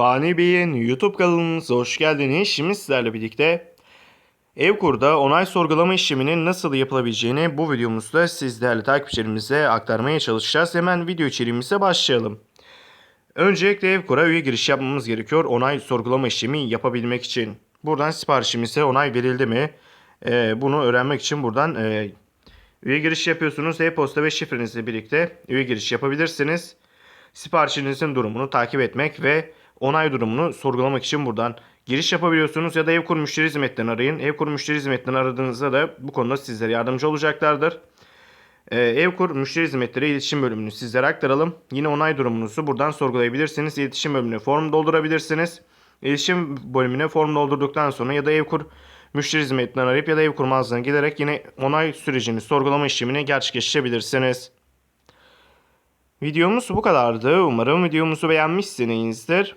Fani Bey'in YouTube kanalımıza hoş geldiniz. Şimdi sizlerle birlikte Evkur'da onay sorgulama işleminin nasıl yapılabileceğini bu videomuzda siz değerli takipçilerimize aktarmaya çalışacağız. Hemen video içeriğimize başlayalım. Öncelikle Evkur'a üye giriş yapmamız gerekiyor onay sorgulama işlemi yapabilmek için. Buradan siparişimize onay verildi mi? Ee, bunu öğrenmek için buradan e, üye giriş yapıyorsunuz. E-posta ve şifrenizle birlikte üye giriş yapabilirsiniz siparişinizin durumunu takip etmek ve onay durumunu sorgulamak için buradan giriş yapabiliyorsunuz ya da Evkur Müşteri Hizmetleri'ni arayın. Evkur Müşteri Hizmetleri'ni aradığınızda da bu konuda sizlere yardımcı olacaklardır. Ee, Evkur Müşteri Hizmetleri İletişim Bölümünü sizlere aktaralım. Yine onay durumunuzu buradan sorgulayabilirsiniz. İletişim Bölümüne form doldurabilirsiniz. İletişim bölümüne form doldurduktan sonra ya da Evkur Müşteri Hizmetleri'ni arayıp ya da Evkur mağazasına giderek yine onay sürecini sorgulama işlemini gerçekleştirebilirsiniz. Videomuz bu kadardı. Umarım videomuzu beğenmişsinizdir.